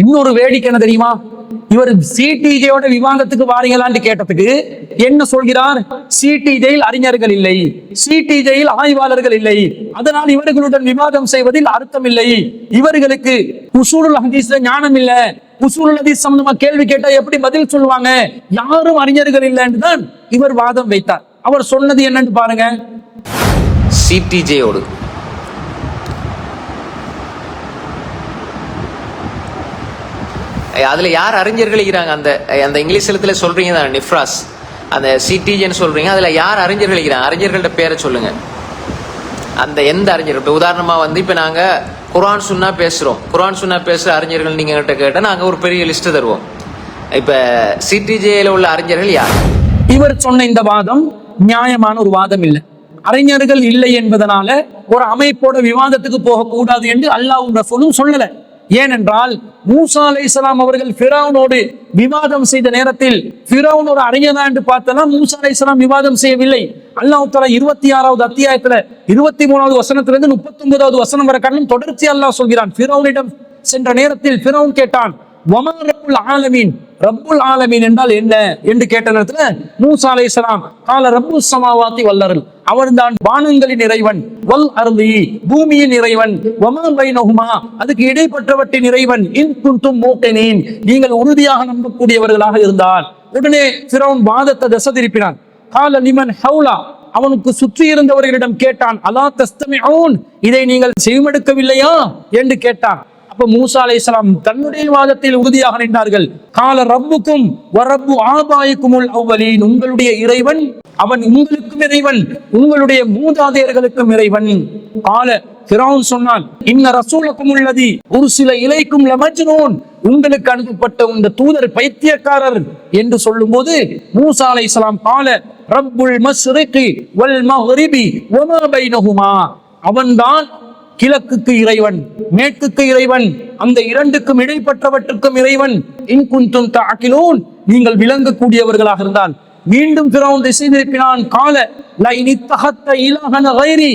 இன்னொரு வேடிக்கை என்ன தெரியுமா? இவர் சிடிஜேயோட விவாதத்துக்கு வாரீங்களான்னு கேட்டதுக்கு என்ன சொல்கிறார்? சிடிஜேயில் அறிஞர்கள் இல்லை. சிடிஜேயில் ஆய்வாளர்கள் இல்லை. அதனால் இவர்களுடன் விவாதம் செய்வதில் அர்த்தம் இல்லை இவர்களுக்கு உசூலுல் ஹதீஸ்ல ஞானம் இல்ல. உசூலுல் ஹதீஸ் சம்பந்தமா கேள்வி கேட்டா எப்படி பதில் சொல்லுவாங்க? யாரும் அறிஞர்கள் இல்லைன்னு தான் இவர் வாதம் வைத்தார். அவர் சொன்னது என்னன்னு பாருங்க. சிடிஜேயோடு அதுல யார் அறிஞர்கள் இருக்கிறாங்க? அந்த அந்த இங்கிலீஷ் எழுத்துல சொல்றீங்க தான் நிஃப்ராஸ். அந்த சிடிஜேன்னு சொல்றீங்க அதுல யார் அறிஞர்கள் இருக்கிறாங்க? அறிஞர்கள்ட்ட பேரை சொல்லுங்க. அந்த எந்த அறிஞர்? இப்போ உதாரணமாக வந்து இப்போ நாங்கள் குரான் சுன்னா பேசுகிறோம் குரான் சுன்னா பேசுகிற அறிஞர்கள் நீங்கள் கிட்ட கேட்டால் நாங்கள் ஒரு பெரிய லிஸ்ட் தருவோம். இப்போ சிடிஜேயில் உள்ள அறிஞர்கள் யார்? இவர் சொன்ன இந்த வாதம் நியாயமான ஒரு வாதம் இல்லை. அறிஞர்கள் இல்லை என்பதனால ஒரு அமைப்போட விவாதத்துக்கு போகக்கூடாது என்று அல்லாஹ்வும் ரசூலும் சொல்லலை. ஏனென்றால் மூசா அலைஹிஸ்ஸலாம் அவர்கள் ஃபிரௌனோடு விவாதம் செய்த நேரத்தில் ஃபிரௌன் ஒரு அறிஞனா என்று பார்த்தனா மூசா அலைஹிஸ்ஸலாம் விவாதம் செய்யவில்லை. அல்லாஹ் தலா இருபத்தி ஆறாவது அத்தியாயத்துல இருபத்தி மூணாவது வசனத்திலிருந்து முப்பத்தி ஒன்பதாவது வசனம் வர கடலும் தொடர்ச்சி அல்லாஹ் சொல்கிறான். ஃபிரௌனிடம் சென்ற நேரத்தில் ஃபிரௌன் கேட்டான் வமா ரப்புல் ஆலமீன்? ரப்புல் ஆலமீன் என்றால் என்ன? என்று கேட்ட நேரத்துல மூசா அலைஹிஸ்ஸலாம் கால ரப்பு சமாவாத்தி வல்லருள் அவர்தான் வானங்களின் இறைவன். வல் அருளி பூமியின் இறைவன். வமா பைனஹுமா அதுக்கு இடைப்பட்டவற்றின் இறைவன். இன் குன்தும் மூக்கினீன். நீங்கள் உறுதியாக நம்பக்கூடியவர்களாக இருந்தால் உடனே ஃபிரௌன் வாதத்தை தசை திருப்பினான் கால லிமன் ஹவுலா அவனுக்கு சுற்றி இருந்தவர்களிடம் கேட்டான் அலா தஸ்தமிஊன் இதை நீங்கள் செவிமடுக்கவில்லையா என்று கேட்டான். அப்ப மூசா அலைஹிஸ்ஸலாம் தன்னுடைய வாதத்தில் உறுதியாக நின்றார்கள். கால ரப்புக்கும் வரப்பு ஆபாய்க்கும் அவ்வலின் உங்களுடைய இறைவன் அவன் உங்களுக்கும் இறைவன் உங்களுடைய மூதாதையர்களுக்கும் இறைவன். கால ஃபிரௌன் சொன்னான் இன்ன ரசூலுக்கும் உள்ளதி ஒரு சில இலைக்கும் லமஜ்னூன். உங்களுக்கு அனுப்பப்பட்ட இந்த தூதர் பைத்தியக்காரர் என்று சொல்லும்போது மூசா அலைஹிஸ்ஸலாம் கால ரப்புல் மஸ்ரிகி வல் மஹ்ரிபி வமா பைனஹுமா. அவன்தான் கிழக்குக்கு இறைவன் மேற்குக்கு இறைவன் அந்த இரண்டுக்கும் இடைப்பட்டவற்றுக்கும் இறைவன். இன்குந்தும் தாக்கிலோன் நீங்கள் விளங்கக்கூடியவர்களாக இருந்தால். மீண்டும் பிறவும் திசை திருப்பினான் கால லைனி தகத்த இலகன கைரி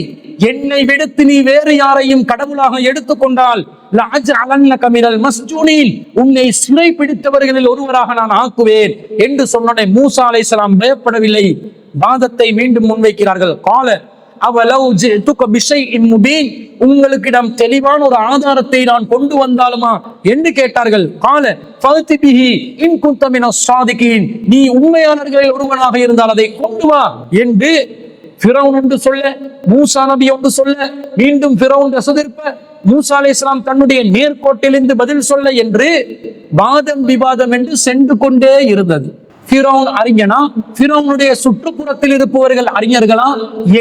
என்னை விடுத்து நீ வேறு யாரையும் கடவுளாக எடுத்துக்கொண்டால் லஅஜஅலன்ன கமிரல் மஸ்ஜூனின். உன்னை சிறை பிடித்தவர்களில் ஒருவராக நான் ஆக்குவேன் என்று சொன்னோடனே மூசா அலைஹிஸ்ஸலாம் பயப்படவில்லை. வாதத்தை மீண்டும் முன்வைக்கிறார்கள். கால அவலவ் ஜிஅதுக பிஷை இம்முபீன் உங்களுக்கிடம் தெளிவான ஒரு ஆதாரத்தை நான் கொண்டு வந்தாலுமா என்று கேட்டார்கள். கால ஃபஅதி பிஹி இன் குத்தமின சாதிக்கின் நீ உண்மையாளர்களில் ஒருவனாக இருந்தால் அதை கொண்டு வா என்று பிறவுன் ஒன்று சொல்ல மூசா நபி ஒன்று சொல்ல மீண்டும் பிறவுன் ரசதிர்ப்ப மூசா அலைஹிஸ்ஸலாம் தன்னுடைய நேர்கோட்டிலிருந்து பதில் சொல்ல என்று வாதம் விவாதம் என்று சென்று கொண்டே இருந்தது. ஃபிரோன் அறிஞனா? ஃபிரோனுடைய சுற்றுப்புறத்தில் இருப்பவர்கள் அறிஞர்களா?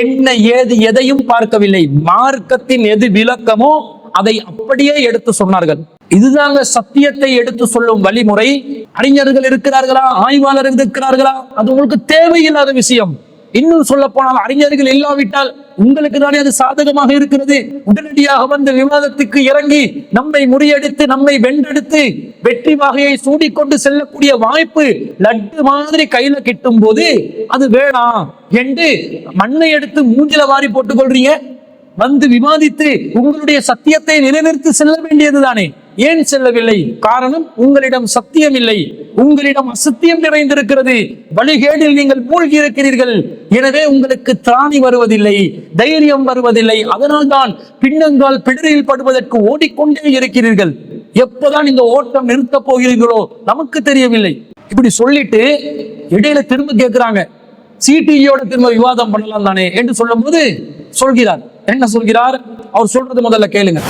என்ன ஏது எதையும் பார்க்கவில்லை. மார்க்கத்தின் எது விளக்கமோ அதை அப்படியே எடுத்து சொன்னார்கள். இதுதாங்க சத்தியத்தை எடுத்து சொல்லும் வழிமுறை. அறிஞர்கள் இருக்கிறார்களா? ஆய்வாளர்கள் இருக்கிறார்களா? அது உங்களுக்கு தேவையில்லாத விஷயம். இன்னும் சொல்ல போனால் அறிஞர்கள் இல்லாவிட்டால் உங்களுக்கு தானே அது சாதகமாக இருக்கிறது? உடனடியாக வந்து விவாதத்துக்கு இறங்கி நம்மை முறியடித்து நம்மை வென்றெடுத்து வெற்றி வகையை சூடிக்கொண்டு செல்லக்கூடிய வாய்ப்பு லட்டு மாதிரி கையில கிட்டும் போது அது வேணாம். என்று மண்ணை எடுத்து மூஞ்சில வாரி போட்டுக் கொள்றீங்க வந்து விவாதித்து உங்களுடைய சத்தியத்தை நிலைநிறுத்தி செல்ல வேண்டியதுதானே? ஏன் செல்லவில்லை? காரணம் உங்களிடம் சத்தியம் இல்லை. உங்களிடம் அசத்தியம் நிறைந்திருக்கிறது. வழிகேடில் நீங்கள் மூழ்கி இருக்கிறீர்கள் எனவே உங்களுக்கு திராணி வருவதில்லை தைரியம் வருவதில்லை. அதனால்தான் பின்னங்கால் பிடரில் படுவதற்கு ஓடிக்கொண்டே இருக்கிறீர்கள். எப்பதான் இந்த ஓட்டம் நிறுத்தப் போகிறீர்களோ நமக்கு தெரியவில்லை. இப்படி சொல்லிட்டு இடையில திரும்ப கேட்கிறாங்க சிடியோட திரும்ப விவாதம் பண்ணலாம் தானே என்று சொல்லும்போது சொல்கிறார். என்ன சொல்கிறார்? அவர் சொல்றது முதல்ல கேளுங்க.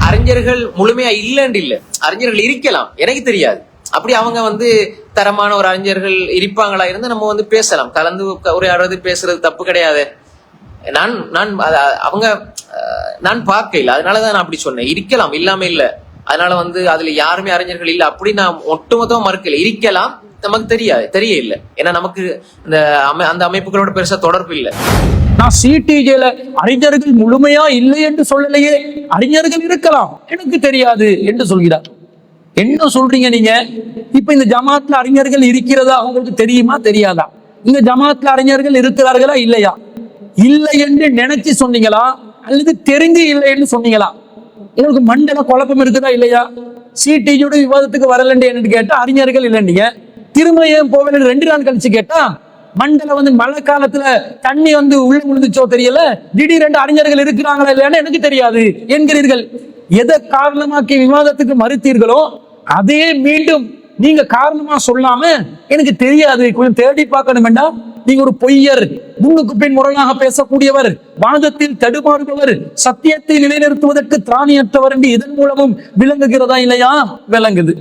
அறிஞர்கள் முழுமையா இல்லைன்னு இல்ல. அறிஞர்கள் இருக்கலாம். எனக்கு தெரியாது. அப்படி அவங்க வந்து தரமான ஒரு அறிஞர்கள் இருப்பாங்களா இருந்து நம்ம வந்து பேசலாம். கலந்து உரையாடுறது பேசுறது தப்பு கிடையாது. நான் நான் அவங்க நான் நான் பார்க்கல. அதனாலதான் நான் அப்படி சொன்னேன். இருக்கலாம் இல்லாம இல்ல. அதனால வந்து அதுல யாருமே அறிஞர்கள் இல்ல. அப்படி நான் ஒட்டுமொத்தமா மறுக்கல. இருக்கலாம் நமக்கு தெரியாது தெரிய இல்ல ஏன்னா நமக்கு இந்த அமை- அந்த அமைப்புகளோட பெருசா தொடர்பு இல்ல. நான் சிடிஜேல அறிஞர்கள் முழுமையா இல்லை என்று சொல்லலையே. அறிஞர்கள் இருக்கலாம். எனக்கு தெரியாது என்று சொல்கிறார். என்ன சொல்றீங்க நீங்க? இப்ப இந்த ஜமாத்ல அறிஞர்கள் இருக்கிறதா அவங்களுக்கு தெரியுமா தெரியாதா? இந்த ஜமாத்ல அறிஞர்கள் இருக்கிறார்களா இல்லையா? இல்லை என்று நினைச்சு சொன்னீங்களா? அல்லது தெரிஞ்சு இல்லை என்று சொன்னீங்களா? உங்களுக்கு மண்டல குழப்பம் இருக்குதா இல்லையா? சிடிஜியோட விவாதத்துக்கு வரலன்னு என்னன்னு கேட்டா அறிஞர்கள் இல்லைன்னீங்க திரும்ப ஏன் போவேன்னு ரெண்டு நாள் கழிச்சு கேட்டா மண்டல வந்து மழை காலத்துல தண்ணி வந்து உள்ள விழுந்துச்சோ தெரியல திடீரென்று அறிஞர்கள் இருக்கிறாங்களா இல்லையான்னு எனக்கு தெரியாது. என்கிறீர்கள். எதை காரணமாக்கி விவாதத்துக்கு மறுத்தீர்களோ அதே மீண்டும் நீங்க காரணமா சொல்லாம எனக்கு தெரியாது. கொஞ்சம் தேடி பார்க்கணும் வேண்டாம். நீங்க ஒரு பொய்யர் முன்னுக்கு பின் முரணாக பேசக்கூடியவர் வாதத்தில் தடுமாறுபவர் சத்தியத்தை நிலைநிறுத்துவதற்கு திராணியற்றவர் என்று இதன் மூலமும் விளங்குகிறதா இல்லையா? விளங்குது.